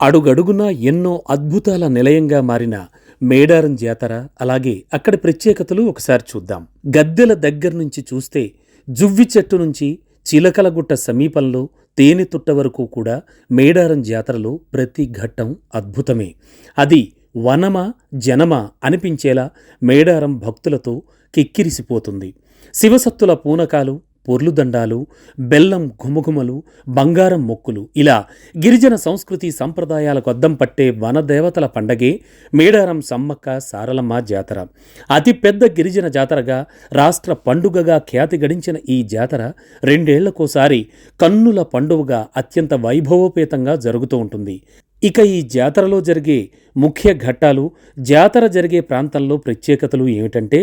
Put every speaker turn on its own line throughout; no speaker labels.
అడుగడుగునా ఎన్నో అద్భుతాల నిలయంగా మారిన మేడారం జాతర అలాగే అక్కడి ప్రత్యేకతలు ఒకసారి చూద్దాం. గద్దెల దగ్గర నుంచి చూస్తే జువ్వి చెట్టు నుంచి చిలకలగుట్ట సమీపంలో తేనె తుట్ట వరకు కూడా మేడారం జాతరలో ప్రతి ఘట్టం అద్భుతమే. అది వనమా జనమా అనిపించేలా మేడారం భక్తులతో కిక్కిరిసిపోతుంది. శివసత్తుల పూనకాలు పొర్లుదండాలు బెల్లం ఘుమఘుమలు బంగారం మొక్కులు. ఇలా గిరిజన సంస్కృతి సంప్రదాయాలకు అద్దం పట్టే వనదేవతల పండగే మేడారం సమ్మక్క సారలమ్మ జాతర. అతిపెద్ద గిరిజన జాతరగా రాష్ట్ర పండుగగా ఖ్యాతి గడించిన ఈ జాతర రెండేళ్ళకోసారి కన్నుల పండుగగా అత్యంత వైభవోపేతంగా జరుగుతూ ఉంటుంది. ఇక ఈ జాతరలో జరిగే ముఖ్య ఘట్టాలు జాతర జరిగే ప్రాంతంలో ప్రత్యేకతలు ఏమిటంటే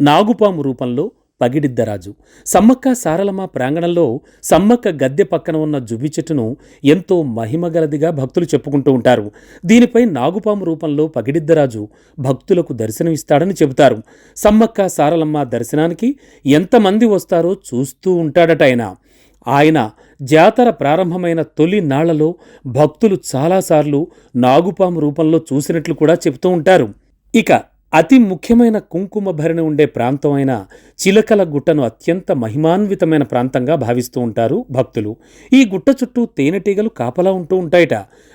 నాగుపాము రూపంలో పగిడిద్దరాజు. సమ్మక్క సారలమ్మ ప్రాంగణంలో సమ్మక్క గద్దె పక్కన ఉన్న జుబి చెట్టును ఎంతో మహిమగలదిగా భక్తులు చెప్పుకుంటూ ఉంటారు. దీనిపై నాగుపాము రూపంలో పగిడిద్దరాజు భక్తులకు దర్శనమిస్తాడని చెబుతారు. సమ్మక్క సారలమ్మ దర్శనానికి ఎంతమంది వస్తారో చూస్తూ ఉంటాడట ఆయన. ఆయన జాతర ప్రారంభమైన తొలి నాళ్ళలో భక్తులు చాలాసార్లు నాగుపాము రూపంలో చూసినట్లు కూడా చెబుతూ ఉంటారు. ఇక అతి ముఖ్యమైన కుంకుమ భరిణి ఉండే ప్రాంతం అయిన చిలకల గుట్టను అత్యంత మహిమాన్వితమైన ప్రాంతంగా భావిస్తూ ఉంటారు భక్తులు. ఈ గుట్ట చుట్టూ తేనెటీగలు కాపలా ఉంటూ ఉంటాయట.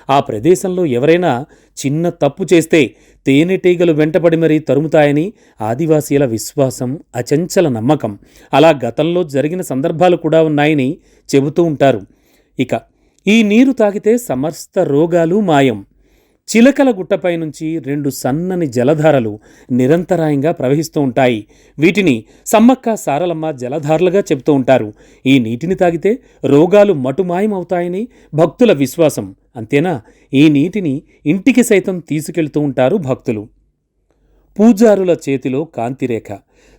ఆ ప్రదేశంలో ఎవరైనా చిన్న తప్పు చేస్తే తేనెటీగలు వెంటబడి మరీ తరుముతాయని ఆదివాసీల విశ్వాసం అచంచల నమ్మకం. అలా గతంలో జరిగిన సందర్భాలు కూడా ఉన్నాయని చెబుతూ ఉంటారు. ఇక ఈ నీరు తాగితే సమస్త రోగాలు మాయం. చిలకల గుట్టపై నుంచి రెండు సన్నని జలధారలు నిరంతరాయంగా ప్రవహిస్తూ ఉంటాయి. వీటిని సమ్మక్క సారలమ్మ జలధారలుగా చెబుతూ ఉంటారు. ఈ నీటిని తాగితే రోగాలు మటుమాయమవుతాయని భక్తుల విశ్వాసం. అంతేనా? ఈ నీటిని ఇంటికి సైతం తీసుకెళ్తూ ఉంటారు భక్తులు. పూజారుల చేతిలో కాంతిరేఖ.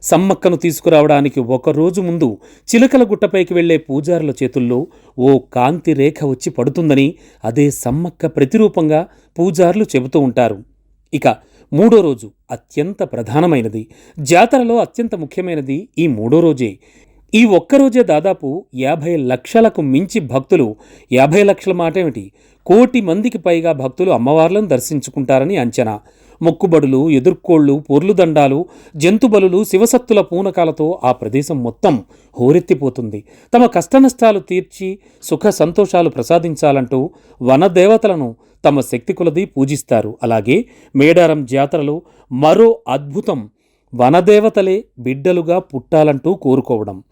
సమ్మక్కను తీసుకురావడానికి ఒక రోజు ముందు చిలకల గుట్టపైకి వెళ్ళే పూజారుల చేతుల్లో ఓ కాంతి రేఖ వచ్చి పడుతుందని అదే సమ్మక్క ప్రతిరూపంగా పూజారులు చెబుతూ ఉంటారు. ఇక మూడో రోజు అత్యంత ప్రధానమైనది జాతరలో అత్యంత ముఖ్యమైనది ఈ మూడో రోజే. ఈ ఒక్కరోజే దాదాపు యాభై లక్షలకు మించి భక్తులు యాభై లక్షల మాట ఏమిటి కోటి మందికి పైగా భక్తులు అమ్మవార్లను దర్శించుకుంటారని అంచనా. మొక్కుబడులు ఎదుర్కోళ్ళు పొర్లుదండాలు జంతుబలులు శివసత్తుల పూనకాలతో ఆ ప్రదేశం మొత్తం హోరెత్తిపోతుంది. తమ కష్టనష్టాలు తీర్చి సుఖ సంతోషాలు ప్రసాదించాలంటూ వనదేవతలను తమ శక్తి కొలది పూజిస్తారు. అలాగే మేడారం జాతరలో మరో అద్భుతం వనదేవతలే బిడ్డలుగా పుట్టాలంటూ కోరుకోవడం.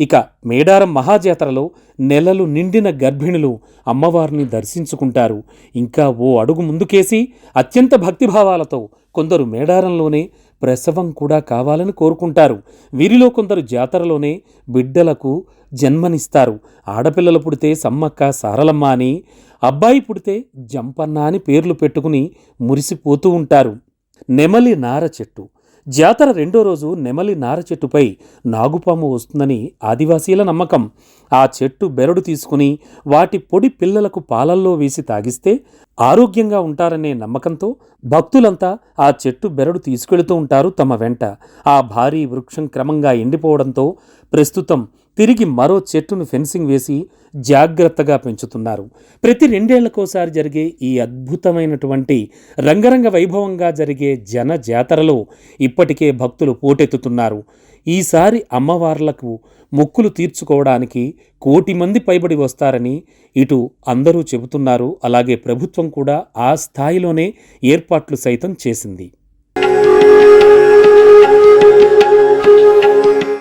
ఇక మేడారం మహాజాతరలో నెలలు నిండిన గర్భిణులు అమ్మవారిని దర్శించుకుంటారు. ఇంకా ఓ అడుగు ముందుకేసి అత్యంత భక్తిభావాలతో కొందరు మేడారంలోనే ప్రసవం కూడా కావాలని కోరుకుంటారు. వీరిలో కొందరు జాతరలోనే బిడ్డలకు జన్మనిస్తారు. ఆడపిల్లలు పుడితే సమ్మక్క సారలమ్మ అని అబ్బాయి పుడితే జంపన్న అని పేర్లు పెట్టుకుని మురిసిపోతూ ఉంటారు. నెమలి నార చెట్టు జాతర రెండో రోజు నెమలి నార చెట్టుపై నాగుపాము వస్తుందని ఆదివాసీల నమ్మకం. ఆ చెట్టు బెరడు తీసుకుని వాటి పొడి పిల్లలకు పాలల్లో వేసి తాగిస్తే ఆరోగ్యంగా ఉంటారనే నమ్మకంతో భక్తులంతా ఆ చెట్టు బెరడు తీసుకెళుతూ ఉంటారు తమ వెంట. ఆ భారీ వృక్షం క్రమంగా ఎండిపోవడంతో ప్రస్తుతం తిరిగి మరో చెట్టును ఫెన్సింగ్ వేసి జాగ్రత్తగా పెంచుతున్నారు. ప్రతి రెండేళ్ళకోసారి జరిగే ఈ అద్భుతమైనటువంటి రంగరంగ వైభవంగా జరిగే జన జాతరలో ఇప్పటికే భక్తులు పోటెత్తుతున్నారు. ఈసారి అమ్మవార్లకు మొక్కులు తీర్చుకోవడానికి కోటి మంది పైబడి వస్తారని ఇటు అందరూ చెబుతున్నారు. అలాగే ప్రభుత్వం కూడా ఆ స్థాయిలోనే ఏర్పాట్లు సైతం చేసింది.